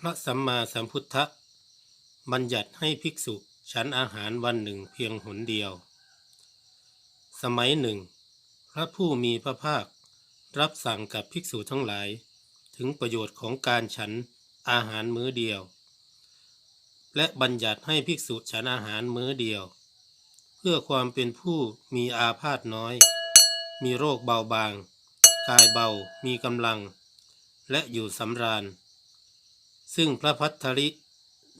พระสัมมาสัมพุทธะบัญญัติให้ภิกษุฉันอาหารวันหนึ่งเพียงหนเดียว สมัยหนึ่ง พระผู้มีพระภาครับสั่งกับภิกษุทั้งหลาย ถึงประโยชน์ของการฉันอาหารมื้อเดียว และบัญญัติให้ภิกษุฉันอาหารมื้อเดียว เพื่อความเป็นผู้มีอาพาธน้อย มีโรคเบาบาง กายเบามีกำลัง และอยู่สำราญ ซึ่งพระพัทธริ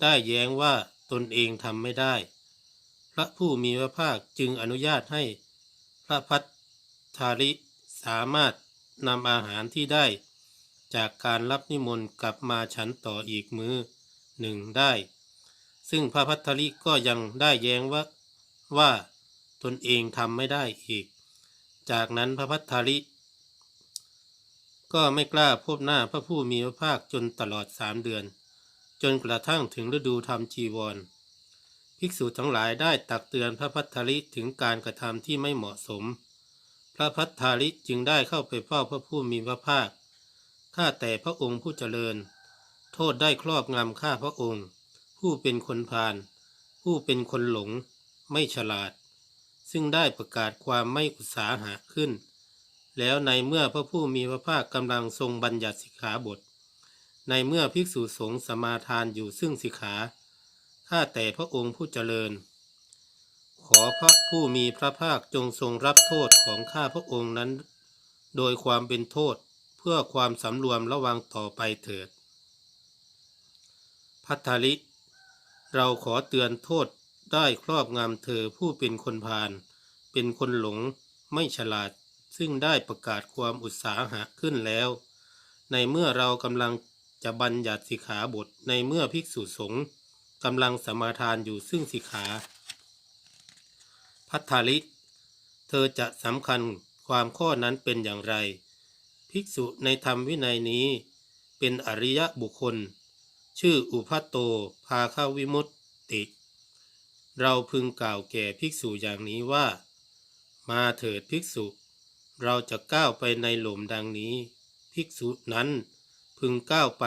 ได้แย้งว่าตนเองทำไม่ได้ พระผู้มีพระภาคจึงอนุญาตให้พระพัทธาริสามารถนำอาหารที่ได้ จากการรับนิมนต์กลับมาฉันต่ออีกมือหนึ่งได้ ซึ่งพระพัทธริก็ยังได้แย้งว่าว่าตนเองทำไม่ได้อีก จากนั้นพระพัทธริ ก็ไม่กล้าพบหน้าพระผู้มีพระภาคจนตลอดสามเดือน จนกระทั่งถึงฤดูทำจีวร ภิกษุทั้งหลายได้ตักเตือนพระพัทธาริถึงการกระทำที่ไม่เหมาะสม พระพัทธาริจึงได้เข้าไปเฝ้าพระผู้มีพระภาค ข้าแต่พระองค์ผู้เจริญ โทษได้ครอบงำข้าพระองค์ ผู้เป็นคนพาลผู้เป็นคนหลง ไม่ฉลาด ซึ่งได้ประกาศความไม่อุตสาหะขึ้น แล้วในเมื่อพระผู้มีพระภาคกำลังทรงบัญญัติสิกขาบท ในเมื่อภิกษุสงฆ์สมาทานอยู่ซึ่งสิกขา ข้าแต่พระองค์ผู้เจริญ ขอพระผู้มีพระภาคจงทรงรับโทษของข้าพระองค์นั้น โดยความเป็นโทษเพื่อความสำรวมระวังต่อไปเถิด พัทธลิ เราขอเตือนโทษได้ครอบงำเธอผู้เป็นคนพาลเป็นคนหลงไม่ฉลาด ซึ่งได้ประกาศความอุตสาหะขึ้นแล้ว ในเมื่อเรากำลังจะบัญญัติสิกขาบทในเมื่อภิกษุสงฆ์กำลังสมาทานอยู่ซึ่งสิกขาพัทธาลิเธอจะสำคัญความข้อนั้นเป็นอย่างไร ภิกษุในธรรมวินัยนี้ เป็นอริยบุคคล ชื่ออุพัตโตภาคาวิมุตติ เราพึงกล่าวแก่ภิกษุอย่างนี้ว่า มาเถิดภิกษุ เราจะก้าวไปในหลุมดังนี้ ภิกษุนั้นพึงก้าวไป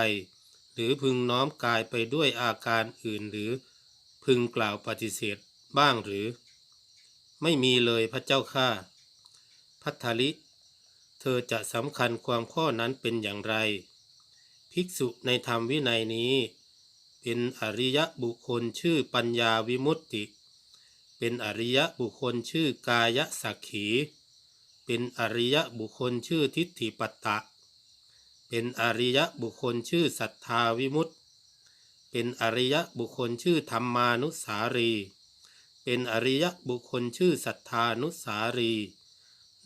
หรือพึงน้อมกายไปด้วยอาการอื่นหรือ พึงกล่าวปฏิเสธบ้างหรือ ไม่มีเลยพระเจ้าข้าพัทธลิ เธอจะสำคัญความข้อนั้นเป็นอย่างไร ภิกษุในธรรมวินัยนี้ เป็นอริยบุคคลชื่อปัญญาวิมุตติ เป็นอริยบุคคลชื่อกายสักขี เป็นอริยบุคคลชื่อทิฏฐิปัตตะ เป็นอริยบุคคลชื่อศรัทธาวิมุตติ เป็นอริยบุคคลชื่อธรรมานุสารี เป็นอริยบุคคลชื่อศรัทธานุสารี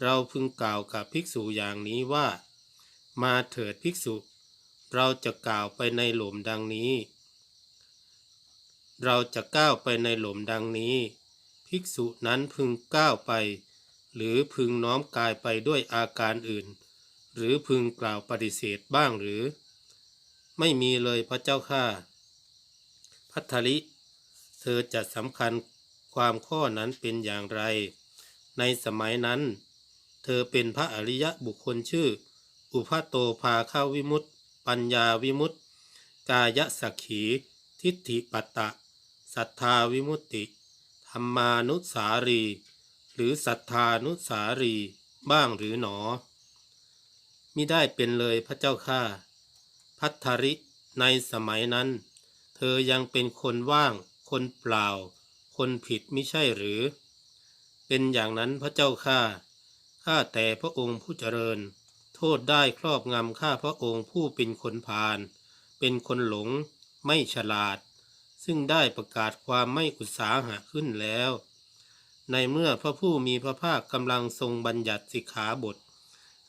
เราพึงกล่าวกับภิกษุอย่างนี้ว่า มาเถิดภิกษุ เราจะกล่าวไปในหลุมดังนี้ เราจะก้าวไปในหลุมดังนี้ ภิกษุนั้นพึงก้าวไป หรือพึงน้อมกายไปด้วยอาการอื่น หรือพึงกล่าวปฏิเสธบ้างหรือ ไม่มีเลยพระเจ้าข้าพัทธลิ เธอจะสำคัญความข้อนั้นเป็นอย่างไร ในสมัยนั้น เธอเป็นพระอริยบุคคลชื่อ อุพาโตภาข้าวิมุตติ ปัญญาวิมุตติ กายสักขี ทิฏฐิปัตตะศรัทธาวิมุตติ ธรรมานุสารี หรือศรัทธานุสารีบ้างหรือหนอมิได้เป็นเลยพระเจ้าข้าพัทธริในสมัยนั้น เธอยังเป็นคนว่าง คนเปล่า คนผิดไมิใช่หรือ เป็นอย่างนั้นพระเจ้าข้าข้าแต่พระองค์ผู้เจริญ โทษได้ครอบงำข้าพระองค์ผู้เป็นคนพาลเป็นคนหลง ไม่ฉลาด ซึ่งได้ประกาศความไม่อุตสาหะขึ้นแล้ว ในเมื่อพระผู้มีพระภาคกำลังทรงบัญญัติสิกขาบท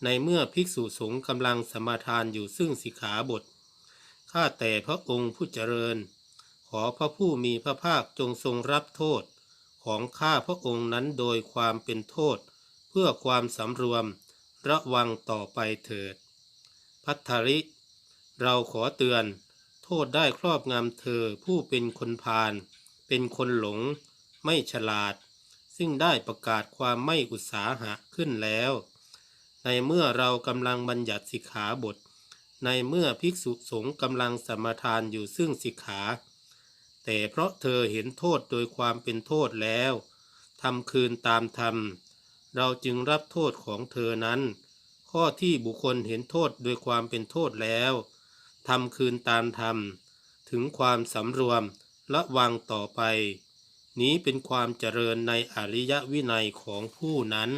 ในเมื่อภิกษุสงฆ์กำลังสมาทานอยู่ซึ่งสิกขาบท ข้าแต่พระองค์ผู้เจริญ ขอพระผู้มีพระภาคจงทรงรับโทษ ของข้าพระองค์นั้นโดยความเป็นโทษ เพื่อความสำรวมระวังต่อไปเถิด พัทธริ เราขอเตือน โทษได้ครอบงำเธอผู้เป็นคนพาลเป็นคนหลง ไม่ฉลาด ซึ่งได้ประกาศความไม่อุตสาหะขึ้นแล้ว ในเมื่อเรากำลังบัญญัติสิกขาบท ในเมื่อภิกษุสงฆ์กำลังสมทานอยู่ซึ่งสิกขา แต่เพราะเธอเห็นโทษโดยความเป็นโทษแล้วทำคืนตามธรรม เราจึงรับโทษของเธอนั้น ข้อที่บุคคลเห็นโทษโดยความเป็นโทษแล้วทำคืนตามธรรม ถึงความสำรวมระวังต่อไป นี้เป็นความเจริญในอริยวินัยของผู้นั้น